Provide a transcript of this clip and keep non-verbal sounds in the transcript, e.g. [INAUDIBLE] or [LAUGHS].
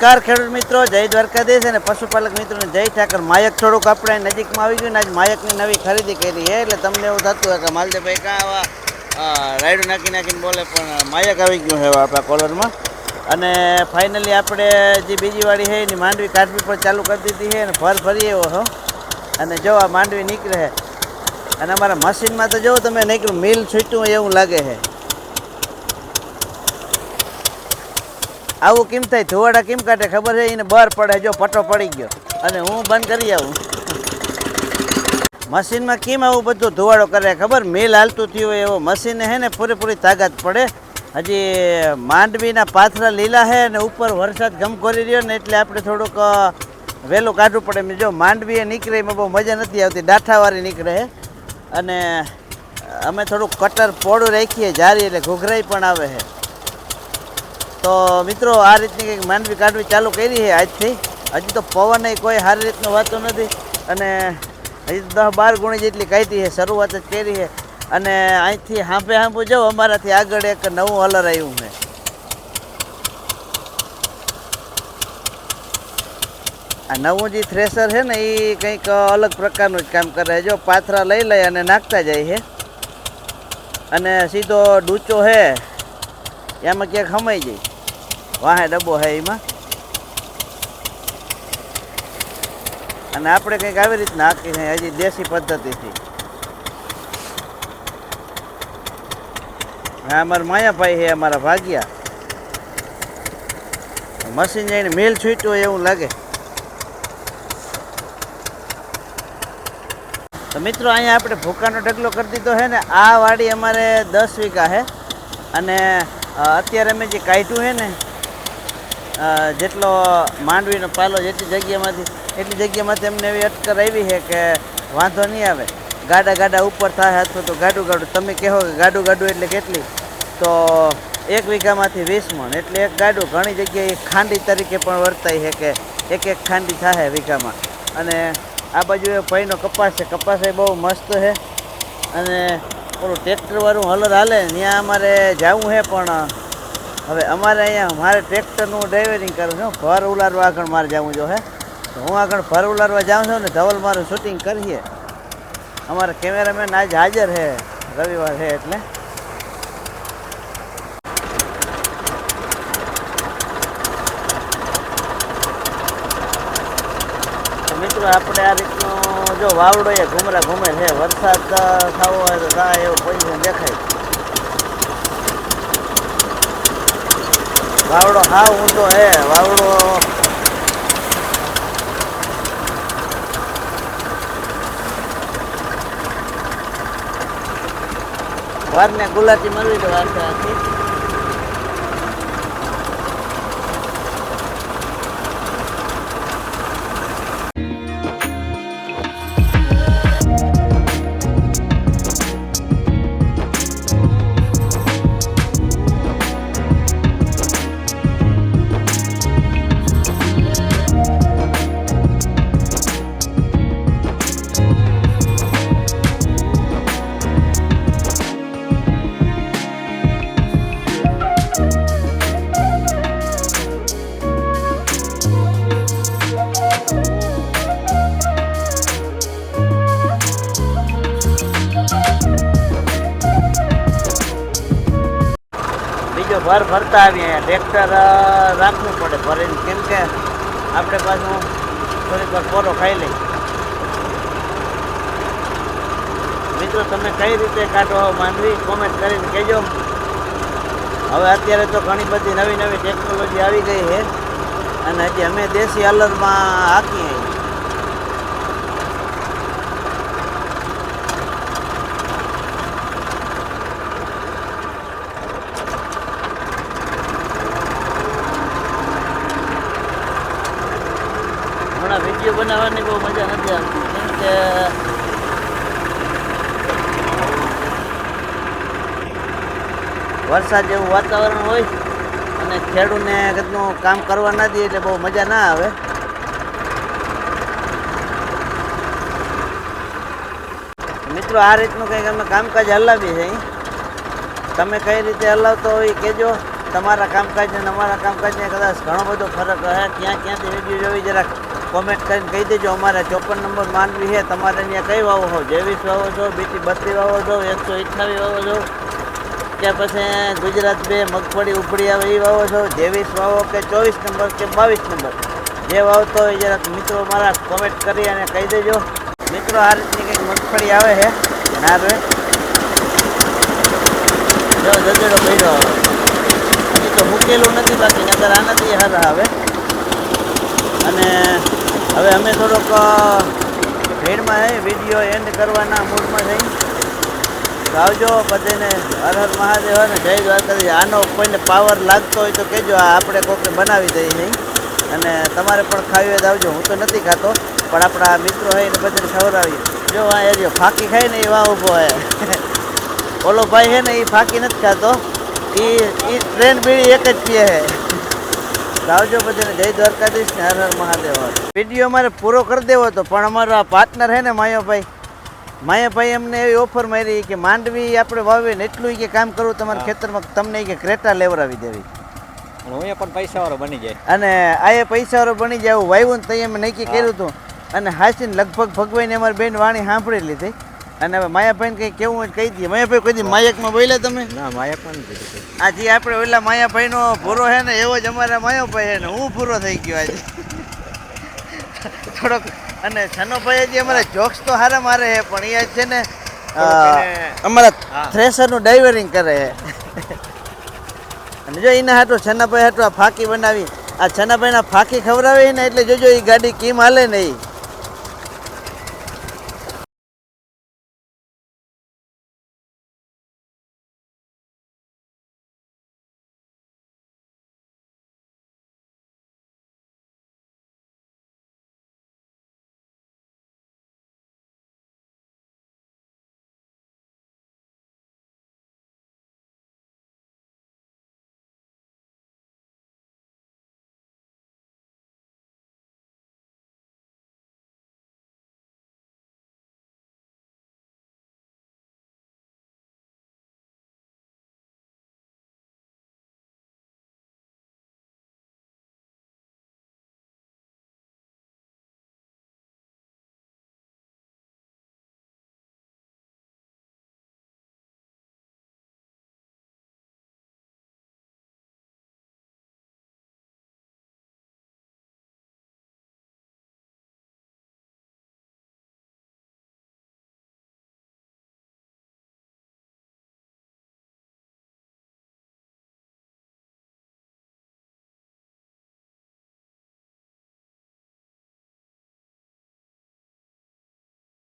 નમસ્કાર ખેડૂત મિત્રો, જય દ્વારકાધીશ અને પશુપાલક મિત્રોને જય ઠાકર. માયક થોડુંક આપણે નજીકમાં આવી ગયું ને આજ માયકની નવી ખરીદી કરી છે, એટલે તમને એવું થતું હોય કે માલદેભાઈ કાં આવા રાયડું નાખી નાખીને બોલે, પણ માયક આવી ગયું છે આપણા કોલરમાં. અને ફાઇનલી આપણે જે બીજી વાળી છે, એની માંડવી કાઢવી પણ ચાલુ કરી દીધી છે, અને ફર ફરી એવો હો. અને જો આ માંડવી નીકળે અને અમારા મશીનમાં તો જો તમે નીકળ્યું મિલ છૂટ્યું એવું લાગે છે. આવું કેમ થાય? ધોવાડા કેમ કાઢે? ખબર છે એને બહાર પડે. જો પટ્ટો પડી ગયો. અને હું બંધ કરી આવું. મશીનમાં કેમ આવું બધું ધોવાડો કરે? ખબર? મિલ હાલતું થયું હોય એવો મશીન હે ને, પૂરેપૂરી તાકાત પડે. હજી માંડવીના પાથરા લીલા છે અને ઉપર વરસાદ ગમખોરી રહ્યો ને, એટલે આપણે થોડુંક વહેલું કાઢવું પડે. એમ જો માંડવી એ નીકળે, એમાં બહુ મજા નથી આવતી. દાંઠાવાળી નીકળે અને અમે થોડુંક કટર પોળું રાખીએ. જારી એટલે ઘૂઘરાઈ પણ આવે છે તો મિત્રો, આ રીતની કંઈક માંડવી કાઢવી ચાલુ કરી છે આજથી. હજી તો પવન કોઈ સારી રીતનું વાતો નથી. અને હજી દસ બાર ગુણી જેટલી કાઢી છે, શરૂઆત જ કરી છે. અને અહીંથી હાંપે હાંપું જાઉં અમારાથી આગળ એક નવું હલર આવ્યું છે. આ નવું જે થ્રેસર છે ને એ કંઈક અલગ પ્રકારનું જ કામ કરે જો પાથરા લઈ લઈ અને નાખતા જાય છે. અને સીધો ડૂચો છે. એમાં ક્યાંક હમાઈ જાય. વાહે ડબ્બો હે એમાં. અને આપણે કંઈક આવી રીતના હાકી છે હજી દેશી પદ્ધતિથી. હા અમારા માયાભાઈ છે અમારા ભાગ્યા. મશીન જઈને મેલ છૂટ્યું એવું લાગે. તો મિત્રો, અહીંયા આપણે ભૂકાનો ઢગલો કરી દીધો છે ને, આ વાડી અમારે દસ વીઘા છે અને અત્યારે અમે જે કાઢ્યું છે ને જેટલો માંડવીનો પાલો જેટલી જગ્યામાંથી, એટલી જગ્યામાંથી અમને એવી અટકર આવી છે કે વાંધો નહીં આવે. ગાડા ગાડા ઉપર થાય અથવા તો ગાડું ગાડું. તમે કહો કે ગાડું ગાડું એટલે કેટલી? તો એક વીઘામાંથી વીસ મણ. એટલે એક ગાડું ઘણી જગ્યાએ ખાંડી તરીકે પણ વર્તાય છે કે એક એક ખાંડી થાય વીઘામાં. અને આ બાજુ એ ભાઈનો કપાસ છે. કપાસ એ બહુ મસ્ત છે. અને પેલું ટ્રેક્ટરવાળું હલર હાલે. ત્યાં અમારે જવું છે પણ હવે અમારે અહીંયા મારે ટ્રેક્ટરનું ડ્રાઇવરિંગ કરું છું. ભર ઉલારવા આગળ મારે જવું જો હે. હું આગળ ભર ઉલારવા જાઉં છું ને ધવલ મારું શૂટિંગ કરીએ. અમારા કેમેરામેન આજ હાજર છે રવિવાર છે એટલે. મિત્રો આપણે આ રીતનું જો વાવડો એ ઘૂમરા ઘુમે છે વરસાદ થવો હોય તો થાય એવું પોઝિશન દેખાય. વાવડો હા ઊંધો હે વાવડો. વારને ગુલાટી મરવી દો આખે ભર ભરતા આવીએ ટ્રેક્ટર રાખવું પડે ભરીને. કેમ કે આપણે પાછું થોડીક વાર કોરો ખાઈ લઈ મિત્રો, તમે કઈ રીતે કાઢો માંડવી કોમેન્ટ કરીને કહેજો. હવે અત્યારે તો ઘણી બધી નવી નવી ટેકનોલોજી આવી ગઈ છે. અને હજી અમે દેશી અલરમાં હાકીએ બહુ કેમ કે વરસાદ જેવું વાતાવરણ હોય અને ખેડૂને કદનું કામ કરવા ના દે એટલે બહુ મજા ના આવે. મિત્રો, આ રીતનું કંઈક અમે કામકાજ હલાવીએ છીએ. તમે કઈ રીતે હલાવતો હોય કહેજો. તમારા કામકાજ અને અમારા કામકાજને કદાચ ઘણો બધો ફરક રહે. ક્યાં ક્યાંથી વીડિયો જોવી જરાક કોમેન્ટ કરીને કહી દેજો, અમારે ચોપન નંબર માંડવી છે. તમારે અહીંયા કઈ વાવો છો જેવીસ વાવો છો બીટી બત્રી વાવો છો એકસો અઠ્ઠાવીસ વાવો છો કે પછી ગુજરાત બે, મગફળી ઉપડી આવે એ વાવો છો જેવીસ વાવો કે ચોવીસ નંબર કે બાવીસ નંબર. જે વાવતો હોય જરાક મિત્રો મારા કોમેન્ટ કરી અને કહી દેજો. મિત્રો, આ રીતની કંઈક મગફળી આવે છે. ના રે જો જજેડો પડ્યો હજી તો મૂકેલું નથી, બાકી નગર આનાથી હાર આવે. અને હવે અમે થોડોક ભીડમાં હે વીડિયો એન્ડ કરવાના મૂડમાં થઈ આવજો બધાને. હર હર મહાદેવ અને જય દ્વારકાધીશ. આનો કોઈને પાવર લાગતો હોય તો કહેજો, આ આપણે કોકને બનાવી દઈએ નહીં. અને તમારે પણ ખાવી હોય તો આવજો. હું તો નથી ખાતો, પણ આપણા મિત્રો હોય એને બધાને ખવડાવીએ. જો આ એરિયો ફાકી ખાય ને એ વાહ ઊભો હે. [LAUGHS] ઓલો ભાઈ છે ને એ ફાકી નથી ખાતો. એ એ ટ્રેન બીડી એક જ પીએ છે તો આવજો બધાને. જય દ્વારકાધીશ ને હર હર મહાદેવ. વીડિયો અમારે પૂરો કરી દેવો હતો પણ અમારો આ પાર્ટનર છે ને માયાભાઈ. માયાભાઈ અમને એવી ઓફર મારી કે માંડવી આપણે વાવીએ ને એટલું કે કામ કરવું તમારા ખેતરમાં તમને કે ક્રેટા લેવડાવી દેવી. હું પણ પૈસાવાળો બની જાય. અને આ એ પૈસાવાળો બની જાય એવું વાવ્યું ને તઈ અમે નક્કી કર્યું હતું. અને હાસીને લગભગ ભગવાઈને અમારી બેન વાણી સાંભળી લીધી. અને હવે માયાભાઈને કંઈ કેવું હોય કહી દઈએ. માયાભાઈ કોઈ દી માયકમાં બોલ્યા તમે? ના માયકમાં નથી કીધું. આ આપણે ઓલા માયાભાઈનો ભૂરો છે ને એવો જ અમારા માયાભાઈ છે ને હું ભૂરો થઈ ગયો આજે. થોડોક અને સનોભાઈ હજી અમારા જોક્સ તો હારા મારે છે પણ એ છે ને અમારા. થ્રેસરનું ડાઇવરિંગ કરે છે. અને જો એના હાટું છનાભાઈ હાટું આ ફાંકી બનાવી આ છનાભાઈના ફાંકી ખવડાવી ને એટલે જોજો એ ગાડી કેમ હાલે ને એ